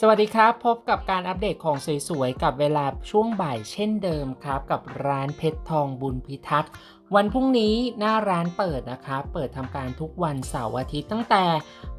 สวัสดีครับ พบกับการอัปเดตของสวยๆ กับเวลาช่วงบ่ายเช่นเดิมครับ กับร้านเพชรทองบุญพิทักษ์วันพรุ่งนี้หน้าร้านเปิดนะครับเปิดทำการทุกวันเสาร์อาทิตย์ตั้งแต่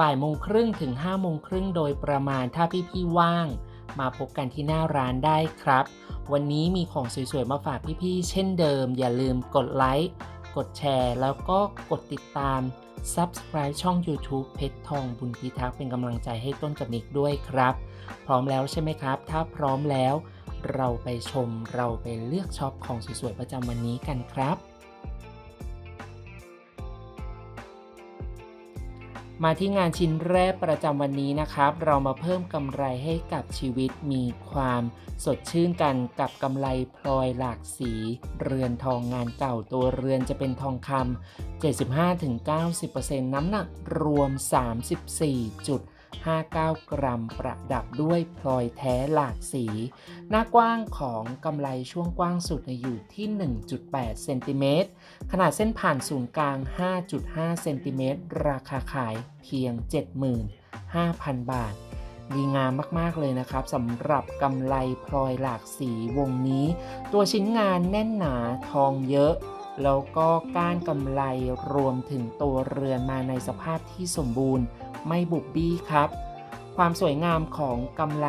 บ่ายโมงครึ่งถึง5้าโมงครึ่งโดยประมาณถ้าพี่ๆว่าง มาพบกันที่หน้าร้านได้ครับ วันนี้มีของสวยๆ มาฝากพี่ๆเช่นเดิม อย่าลืมกดไลค์กดแชร์ แล้วก็กดติดตาม Subscribe ช่อง YouTube เพชรทองบุญพิทักษ์เป็นกำลังใจให้ต้นกับนิกด้วยครับ พร้อมแล้วใช่ไหมครับ ถ้าพร้อมแล้ว เราไปชมเราไปเลือกช็อปของสวยๆประจำวันนี้กันครับ มาที่งานชิ้นแรกประจำวันนี้นะครับ เรามาเพิ่มกำไรให้กับชีวิตมีความสดชื่นกันกับกำไรพลอยหลากสี เรือนทองงานเก่าตัวเรือนจะเป็นทองคำ75-90%น้ำหนักรวม 34.5 59 กรัมประดับด้วยพลอยแท้หลากสี หน้ากว้างของกำไรช่วงกว้างสุดอยู่ที่ 1.8 เซนติเมตร ขนาดเส้นผ่านศูนย์กลาง 5.5 เซนติเมตร ราคาขายเพียง 75,000 บาท ดีงามมาก ๆ เลยนะครับสำหรับกำไรพลอยหลากสีวงนี้ ตัวชิ้นงานแน่นหนาทองเยอะแล้วก็ก้านกำไรรวมถึงตัวเรือนมาในสภาพที่สมบูรณ์ ไม่บุบบี้ครับ ความสวยงามของกำไร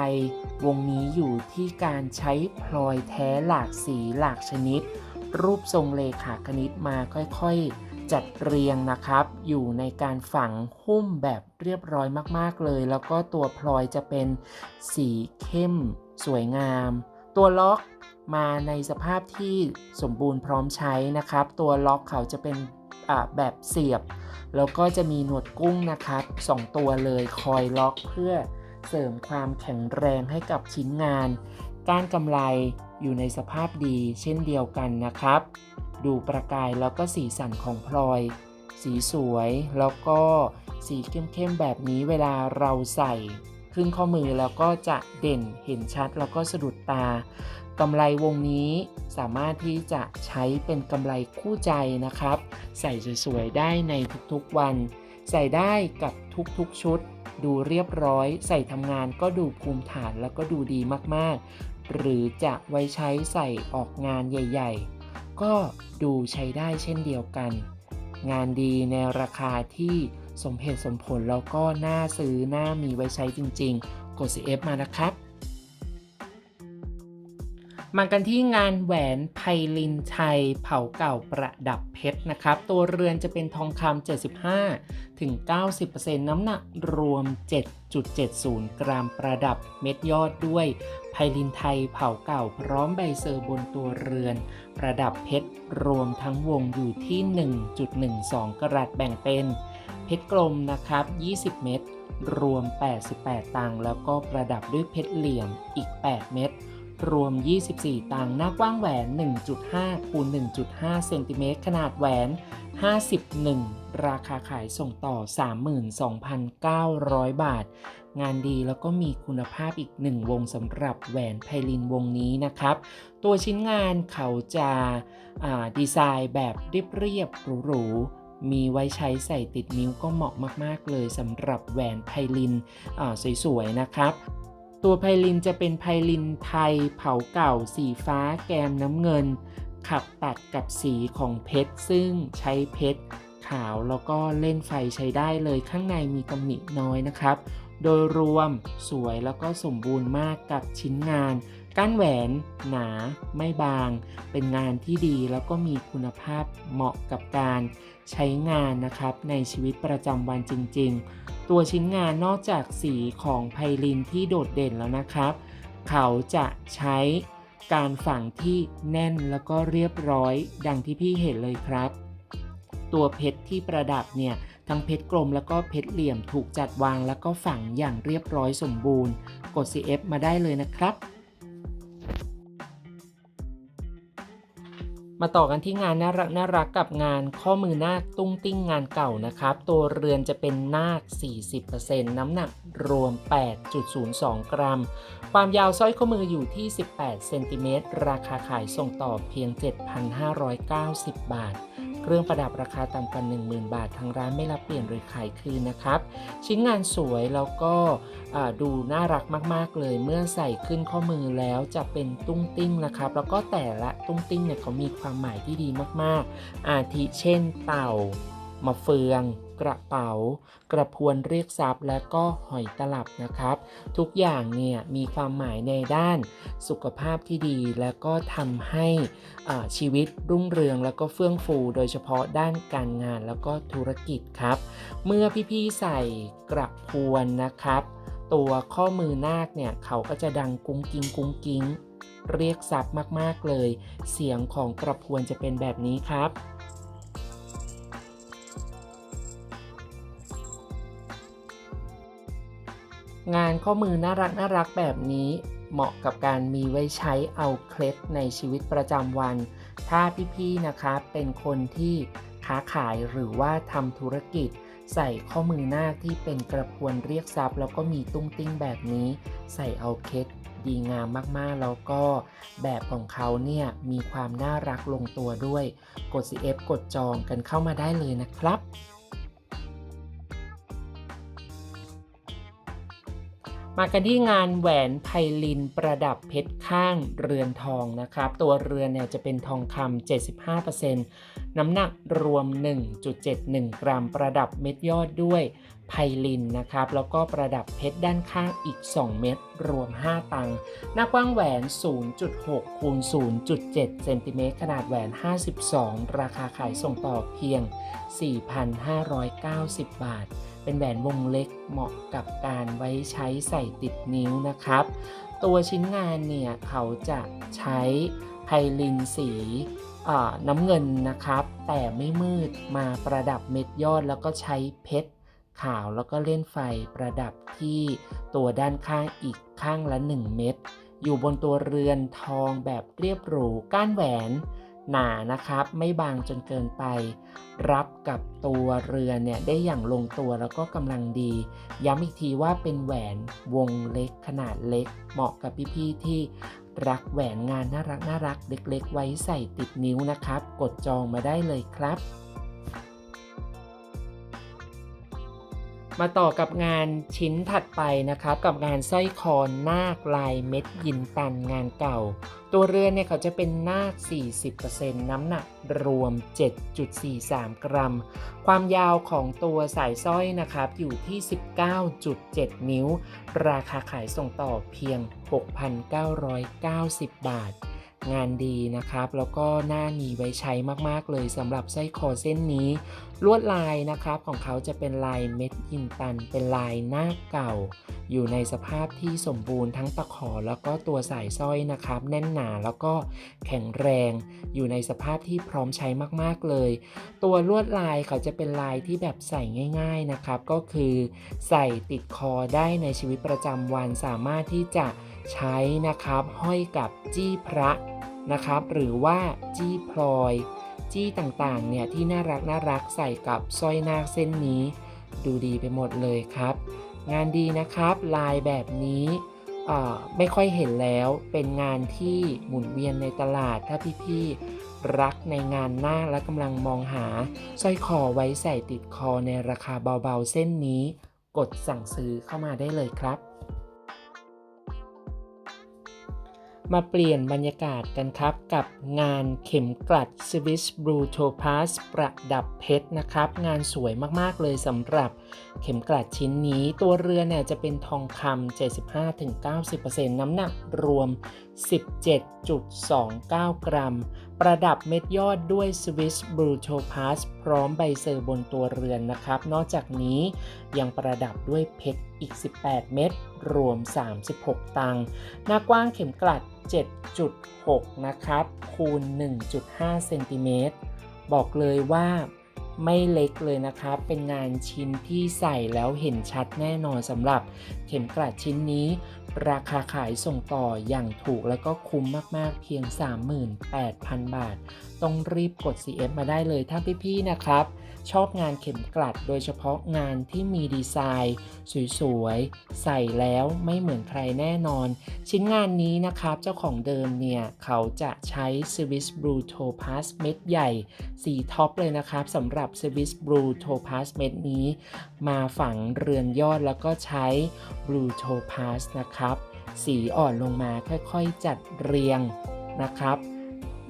วงนี้อยู่ที่การใช้พลอยแท้หลากสีหลากชนิด รูปทรงเลขาคณิตมาค่อยๆ จัดเรียงนะครับ อยู่ในการฝังหุ้มแบบเรียบร้อยมากๆเลย แล้วก็ตัวพลอยจะเป็นสีเข้ม สวยงาม ตัวล็อกมาในสภาพที่สมบูรณ์พร้อมใช้นะครับ ตัวล็อกเขาจะเป็น แบบเสียบ แล้วก็จะมีหนวดกุ้งนะครับสองตัวเลยคอยล็อกเพื่อเสริมความแข็งแรงให้กับชิ้นงาน ก้านกำไรอยู่ในสภาพดีเช่นเดียวกันนะครับ ดูประกายแล้วก็สีสันของพลอย สีสวยแล้วก็สีเข้มๆแบบนี้เวลาเราใส่ ขึ้นข้อมือแล้วก็จะเด่นเห็นชัดแล้วก็สะดุดตา กำไรวงนี้สามารถที่จะใช้เป็นกำไรคู่ใจนะครับ ใส่สวยๆได้ในทุกๆวัน ใส่ได้กับทุกๆชุด ดูเรียบร้อย ใส่ทำงานก็ดูภูมิฐานแล้วก็ดูดีมากๆ หรือจะไว้ใช้ใส่ออกงานใหญ่ๆ ก็ดูใช้ได้เช่นเดียวกัน งานดีในราคาที่สมเหตุสมผลแล้วก็น่าซื้อน่ามีไว้ใช้จริงๆ กด CF มานะครับ มากันที่งานแหวนไพลินไทยเผาเก่าประดับเพชรนะครับ ตัวเรือนจะเป็นทองคำ75 ถึง 90%น้ำหนักรวม 7.70 กรัมประดับเม็ดยอดด้วยไพลินไทยเผาเก่าพร้อมใบเซอร์บนตัวเรือน ประดับเพชรรวมทั้งวงอยู่ที่ 1.12 กรัตแบ่งเป็น เพชรกลมนะครับ 20 เม็ดรวม 88 ตังค์แล้วก็ประดับด้วยเพชรเหลี่ยมอีก 8 เม็ด รวม 24ตังหน้ากว้างแหวน 1.5 คูณ 1.5 เซนติเมตร ขนาดแหวน 51 ราคาขายส่งต่อ 32,900 บาท งานดีแล้วก็มีคุณภาพอีก1วงสำหรับแหวนไพลินวงนี้นะครับ ตัวชิ้นงานเขาจะดีไซน์แบบเรียบๆหรูมีไว้ใช้ใส่ติดนิ้วก็เหมาะมาก ๆ เลยสำหรับแหวนไพลินสวย ๆ นะครับ ตัวไพลินจะเป็นไพลินไทยเผาเก่าสีฟ้าแกมน้ำเงิน ขับตัดกับสีของเพชร ซึ่งใช้เพชร ขาวแล้วก็เล่นไฟใช้ได้เลยข้างในมีตำหนิน้อยนะครับ โดยรวมสวยแล้วก็สมบูรณ์มากกับชิ้นงาน ก้านแหวนหนาไม่บาง เป็นงานที่ดีแล้วก็มีคุณภาพเหมาะกับการใช้งานนะครับ ในชีวิตประจำวันจริง ๆ ตัวชิ้นงานนอกจากสีของไพลินที่โดดเด่นแล้วนะครับ เขาจะใช้การฝังที่แน่นแล้วก็เรียบร้อย ดังที่พี่เห็นเลยครับ ตัวเพชรที่ประดับเนี่ยทั้งเพชรกลมแล้วก็เพชรเหลี่ยมถูกจัดวางแล้วก็ฝังอย่างเรียบร้อยสมบูรณ์ กด CF มาได้เลยนะครับ มาต่อกันที่งานน่ารักน่ารักกับงานข้อมือนาคตุ้งติ้งงานเก่านะครับ ตัวเรือนจะเป็นนาค 40%น้ำหนักรวม 8.02 กรัม ความยาวสร้อยข้อมืออยู่ที่ 18 เซนติเมตร ราคาขายส่งต่อเพียง 7,590 บาท ครื่องประดับราคาต่ำกว่า10,000 บาท ทางร้านไม่รับเปลี่ยนหรือขายคืนนะครับ ชิ้นงานสวยแล้วก็ดูน่ารักมากๆเลย เมื่อใส่ขึ้นข้อมือแล้วจะเป็นตุ้งติ้งนะครับ แล้วก็แต่ละตุ้งติ้งเนี่ยเขามีความหมายที่ดีมากๆ อาทิเช่นเต่ามะเฟือง กระเป๋า กระพวนเรียกทรัพย์และก็หอยตลับนะครับ ทุกอย่างเนี่ยมีความหมายในด้านสุขภาพที่ดีและก็ทำให้ชีวิตรุ่งเรืองแล้วก็เฟื่องฟู โดยเฉพาะด้านการงานแล้วก็ธุรกิจครับ เมื่อพี่ๆใส่กระพวนนะครับ ตัวข้อมือนาคเนี่ยเขาก็จะดังกุ้งกิ้งกุ้งกิ้งเรียกทรัพย์มากๆเลย เสียงของกระพวนจะเป็นแบบนี้ครับ งานข้อมือน่ารักน่ารักแบบนี้เหมาะกับการมีไว้ใช้เอาเคล็ดในชีวิตประจำวัน ถ้าพี่ๆนะครับเป็นคนที่ค้าขายหรือว่าทำธุรกิจ ใส่ข้อมือหน้าที่เป็นกระพวนเรียกทรัพย์ แล้วก็มีตุ้งติ้งแบบนี้ ใส่เอาเคล็ดดีงามมากๆ แล้วก็แบบของเขาเนี่ยมีความน่ารักลงตัวด้วย กด CF กดจองกันเข้ามาได้เลยนะครับ มากันที่งานแหวนไพลินประดับเพชรข้างเรือนทองนะครับ ตัวเรือนเนี่ยจะเป็นทองคำ75%น้ำหนักรวม 1.71 กรัม ประดับเม็ดยอดด้วยไพลินนะครับ แล้วก็ประดับเพชรด้านข้างอีก 2 เม็ดรวม 5 ตังค์หน้ากว้างแหวน 0.6 คูณ 0.7 เซนติเมตรขนาดแหวน 52 ราคาขายส่งต่อเพียง 4,590 บาท เป็นแหวนวงเล็กเหมาะกับการไว้ใช้ใส่ติดนิ้วนะครับ ตัวชิ้นงานเนี่ยเขาจะใช้ไพลินสีน้ำเงินนะครับ แต่ไม่มืดมาประดับเม็ดยอดแล้วก็ใช้เพชรขาวแล้วก็เล่นไฟประดับที่ตัวด้านข้างอีกข้างละ 1 เม็ดอยู่บนตัวเรือนทองแบบเรียบหรูก้านแหวน หนานะครับ ไม่บางจนเกินไป รับกับตัวเรือเนี่ยได้อย่างลงตัวแล้วก็กำลังดี ย้ำอีกทีว่าเป็นแหวนวงเล็กขนาดเล็ก เหมาะกับพี่ๆที่รักแหวนงานน่ารักน่ารักเล็ก ๆ ไว้ใส่ติดนิ้วนะครับ กดจองมาได้เลยครับ มาต่อกับงานชิ้นถัดไปนะครับ กับงานสร้อยคอนาคลายเม็ดยินตันงานเก่า ตัวเรือนเนี่ยเขาจะเป็นนาค 40%น้ำหนักรวม 7.43 กรัม ความยาวของตัวสายสร้อยนะครับ อยู่ที่ 19.7 นิ้ว ราคาขายส่งต่อเพียง 6,990 บาทงานดีนะครับ แล้วก็น่ามีไว้ใช้มาก ๆ เลยสำหรับสร้อยคอเส้นนี้ ลวดลายนะครับของเขาจะเป็นลายเม็ดยินตัน เป็นลายหน้าเก่า อยู่ในสภาพที่สมบูรณ์ทั้งตะขอแล้วก็ตัวสายสร้อยนะครับ แน่นหนาแล้วก็แข็งแรง อยู่ในสภาพที่พร้อมใช้มากๆเลย ตัวลวดลายเขาจะเป็นลายที่แบบใส่ง่าย ๆนะครับ ก็คือใส่ติดคอได้ในชีวิตประจำวันสามารถที่จะใช้นะครับห้อยกับจี้พระนะครับ หรือว่าจี้พลอย จี้ต่างๆ เนี่ยที่น่ารักน่ารักใส่กับสร้อยนาคเส้นนี้ ดูดีไปหมดเลยครับ งานดีนะครับ ลายแบบนี้ไม่ค่อยเห็นแล้วเป็นงานที่หมุนเวียนในตลาดถ้าพี่ๆรักในงานนาคและกำลังมองหาสร้อยคอไว้ใส่ติดคอในราคาเบาๆเส้นนี้ กดสั่งซื้อเข้ามาได้เลยครับ มาเปลี่ยนบรรยากาศกันครับกับงานเข็มกลัด Swiss Blue Topaz ประดับเพชรนะครับ งานสวยมากๆเลยสำหรับเข็มกลัดชิ้นนี้ ตัวเรือเนี่ยจะเป็นทองคำ75-90%น้ำหนักรวม 17.29 กรัม ประดับเม็ดยอดด้วย Swiss Blue Topaz พร้อมใบเซอร์บนตัวเรือนนะครับ นอกจากนี้ยังประดับด้วยเพชรอีก 18 เม็ดรวม 36 ตังค์หน้ากว้างเข็มกลัด 7.6 นะครับ คูณ 1.5 เซนติเมตร บอกเลยว่าไม่เล็กเลยนะครับ เป็นงานชิ้นที่ใส่แล้วเห็นชัดแน่นอนสำหรับเข็มกลัดชิ้นนี้ ราคาขายส่งต่ออย่างถูกแล้วก็คุ้มมากๆเพียง 38,000 บาท ต้องรีบกด CF มาได้เลยถ้าพี่ๆนะครับ ชอบงานเข็มกลัดโดยเฉพาะงานที่มีดีไซน์สวยๆ ใส่แล้วไม่เหมือนใครแน่นอน ชิ้นงานนี้นะครับ เจ้าของเดิมเนี่ย เขาจะใช้ Swiss Blue Topaz เม็ดใหญ่ สีท็อปเลยนะครับสำหรับ Swiss Blue Topaz เม็ดนี้ มาฝังเรือนยอดแล้วก็ใช้ Blue Topaz นะครับสีอ่อนลงมาค่อยๆจัดเรียงนะครับ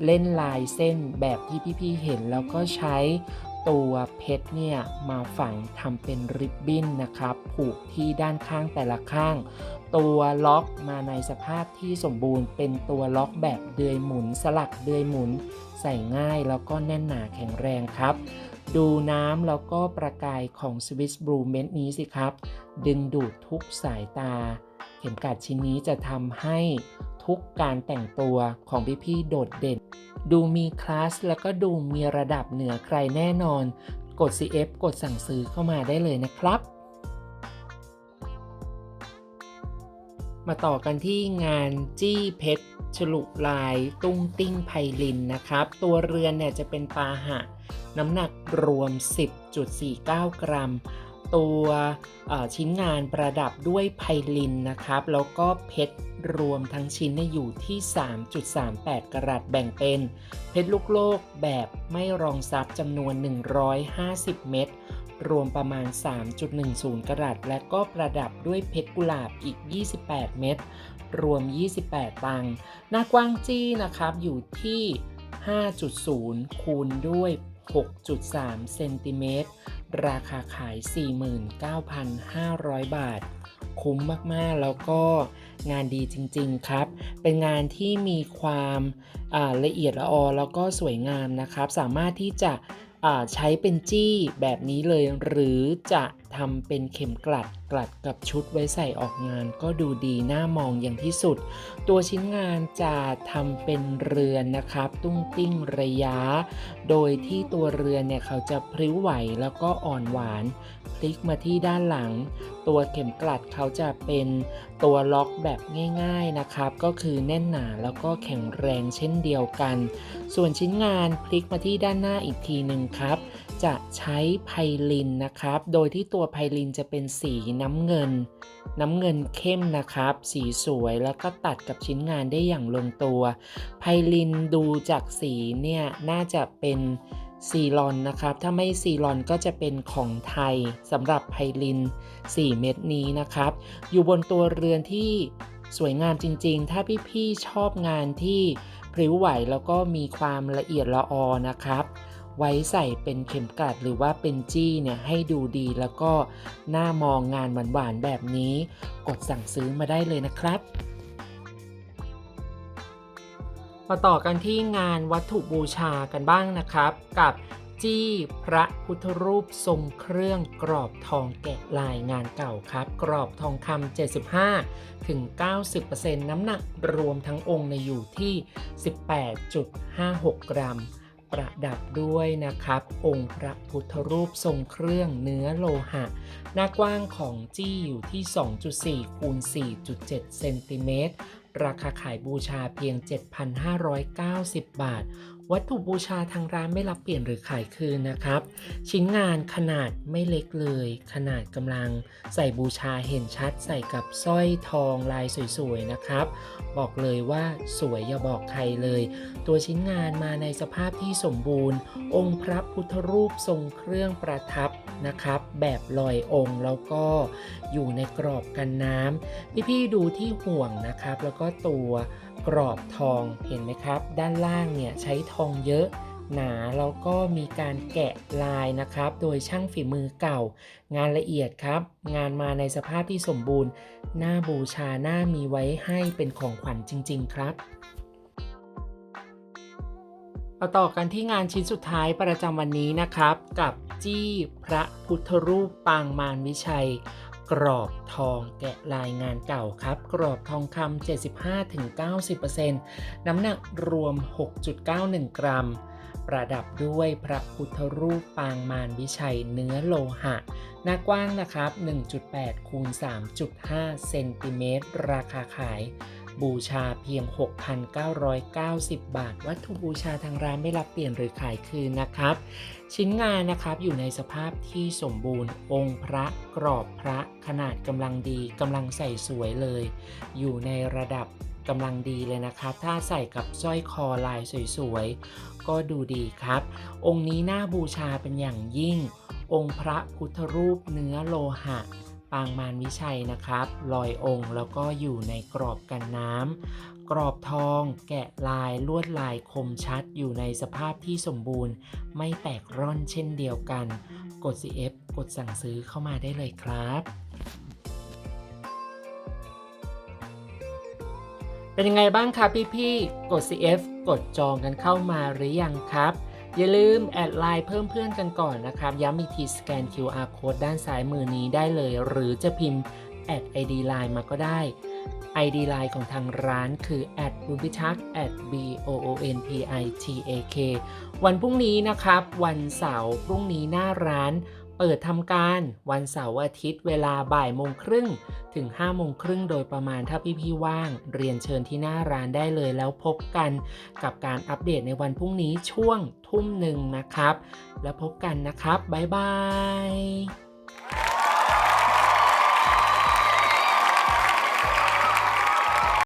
เล่นลายเส้นแบบที่พี่ๆเห็นแล้วก็ใช้ตัวเพชรเนี่ยมาฝังทำเป็นริบบิ้นนะครับ ผูกที่ด้านข้างแต่ละข้าง ตัวล็อกมาในสภาพที่สมบูรณ์ เป็นตัวล็อกแบบเดือยหมุน สลักเดือยหมุน ใส่ง่ายแล้วก็แน่นหนาแข็งแรงครับ ดูน้ำแล้วก็ประกายของ Swiss Blue เม็ดนี้สิครับ ดึงดูดทุกสายตา เข็มกัดชิ้นนี้จะทำให้ทุกการแต่งตัวของพี่ๆโดดเด่น ดูมีคลาสแล้วก็ดูมีระดับเหนือใครแน่นอน กด CF กดสั่งซื้อเข้ามาได้เลยนะครับ มาต่อกันที่งานจี้เพชรฉลุลาย ตุ้งติ้งไพลินนะครับ ตัวเรือนเนี่ยจะเป็นปาหะ น้ำหนักรวม 10.49 กรัม ตัวชิ้นงานประดับด้วยไพลินนะครับ แล้วก็เพชรรวมทั้งชิ้นอยู่ที่ 3.38 กรัตแบ่งเป็น เพชรลูกโลกแบบไม่รองซับจำนวน 150 เม็ดรวมประมาณ 3.10 กรัตและก็ประดับด้วยเพชรกุหลาบอีก 28 เม็ดรวม 28 ตังค์หน้ากว้างจี้นะครับอยู่ที่ 5.0 คูณด้วย 6.3 เซนติเมตร ราคาขาย 49,500 บาท คุ้มมากๆ แล้วก็งานดีจริง ๆ ครับ เป็นงานที่มีความละเอียดละออแล้วก็สวยงามนะครับ สามารถที่จะใช้เป็นจี้แบบนี้เลยหรือจะ ทำเป็นเข็มกลัดกลัดกับชุดไว้ใส่ออกงาน ก็ดูดีน่ามองอย่างที่สุด ตัวชิ้นงานจะทำเป็นเรือนนะครับ ตุ้งติ้งระยะ โดยที่ตัวเรือนเนี่ยเขาจะพริ้วไหวแล้วก็อ่อนหวานพลิกมาที่ด้านหลัง ตัวเข็มกลัดเขาจะเป็นตัวล็อกแบบง่าย ๆนะครับ ก็คือแน่นหนาแล้วก็แข็งแรงเช่นเดียวกัน ส่วนชิ้นงานพลิกมาที่ด้านหน้าอีกทีหนึ่งครับ จะใช้ไพลินนะครับ โดยที่ตัวไพลินจะเป็นสีน้ำเงิน น้ำเงินเข้มนะครับ สีสวยแล้วก็ตัดกับชิ้นงานได้อย่างลงตัว ไพลินดูจากสีเนี่ยน่าจะเป็นซีลอนนะครับ ถ้าไม่ซีลอนก็จะเป็นของไทยสำหรับไพลิน 4 เม็ดนี้นะครับ อยู่บนตัวเรือนที่สวยงามจริงๆ ถ้าพี่ๆชอบงานที่พริ้วไหวแล้วก็มีความละเอียดละออนะครับ ไว้ใส่เป็นเข็มกลัดหรือว่าเป็นจี้เนี่ยให้ดูดีแล้วก็หน่ามองงานหวานๆแบบนี้ กดสั่งซื้อมาได้เลยนะครับมาต่อกันที่งานวัตถุบูชากันบ้างนะครับ กับจี้พระพุทธรูปทรงเครื่องกรอบทองแกะลายงานเก่าครับ กรอบทองคำ75 ถึง 90%น้ำหนักรวมทั้งองค์ในอยู่ที่ 18.56 กรัม ประดับด้วยนะครับ องค์พระพุทธรูปทรงเครื่องเนื้อโลหะ หน้ากว้างของจี้อยู่ที่ 2.4คูณ4.7 เซนติเมตรราคาขายบูชาเพียง 7,590 บาท วัตถุบูชาทางร้านไม่รับเปลี่ยนหรือขายคืนนะครับ ชิ้นงานขนาดไม่เล็กเลย ขนาดกำลังใส่บูชาเห็นชัดใส่กับสร้อยทองลายสวยๆนะครับ บอกเลยว่าสวยอย่าบอกใครเลย ตัวชิ้นงานมาในสภาพที่สมบูรณ์ องค์พระพุทธรูปทรงเครื่องประทับนะครับ แบบลอยองค์แล้วก็อยู่ในกรอบกันน้ำพี่ๆดูที่ห่วงนะครับ แล้วก็ตัว กรอบทองเห็นไหมครับ ด้านล่างเนี่ยใช้ทองเยอะหนาแล้วก็มีการแกะลายนะครับ โดยช่างฝีมือเก่า งานละเอียดครับ งานมาในสภาพที่สมบูรณ์หน้าบูชาหน้ามีไว้ให้เป็นของขวัญจริง ๆ ครับมาต่อกันที่งานชิ้นสุดท้ายประจำวันนี้นะครับ กับจี้พระพุทธรูปปางมารวิชัย กรอบทองแกะลายงานเก่าครับ กรอบทองคำ 75-90%น้ำหนักรวม 6.91 กรัม ประดับด้วยพระพุทธรูปปางมารวิชัยเนื้อโลหะ หน้ากว้างนะครับ 1.8คูณ3.5 เซนติเมตร ราคาขาย บูชาเพียง 6,990 บาท วัตถุบูชาทางร้านไม่รับเปลี่ยนหรือขายคืนนะครับ ชิ้นงานนะครับอยู่ในสภาพที่สมบูรณ์ องค์พระกรอบพระขนาดกำลังดีกำลังใส่สวยเลย อยู่ในระดับกำลังดีเลยนะครับ ถ้าใส่กับสร้อยคอลายสวยๆ ก็ดูดีครับ องค์นี้น่าบูชาเป็นอย่างยิ่ง องค์พระพุทธรูปเนื้อโลหะ ปางมารวิชัยนะครับ ลอยองค์แล้วก็อยู่ในกรอบกันน้ำ กรอบทองแกะลายลวดลายคมชัดอยู่ในสภาพที่สมบูรณ์ ไม่แตกร่อนเช่นเดียวกัน กด CF กดสั่งซื้อเข้ามาได้เลยครับเป็นยังไงบ้างครับพี่ๆ กด CF กดจองกันเข้ามาหรือยังครับ อย่าลืมแอดไลน์เพิ่มเพื่อนกันก่อนนะครับ ย้ำอีกทีสแกน QR code ด้านซ้ายมือนี้ได้เลย หรือจะพิมพ์แอด ID Line มาก็ได้ ID Line ของทางร้านคือ at b u n p i t a k at b o o n p i t a k วันพรุ่งนี้นะครับ วันเสาร์พรุ่งนี้หน้าร้าน เปิดทำการวันเสาร์อาทิตย์เวลาบ่ายโมงครึ่งถึง5โมงครึ่งโดยประมาณถ้าพี่ๆว่าง เรียนเชิญที่หน้าร้านได้เลยแล้วพบกันกับการอัปเดตในวันพรุ่งนี้ช่วงทุ่มหนึ่งนะครับ แล้วพบกันนะครับ บ๊ายบาย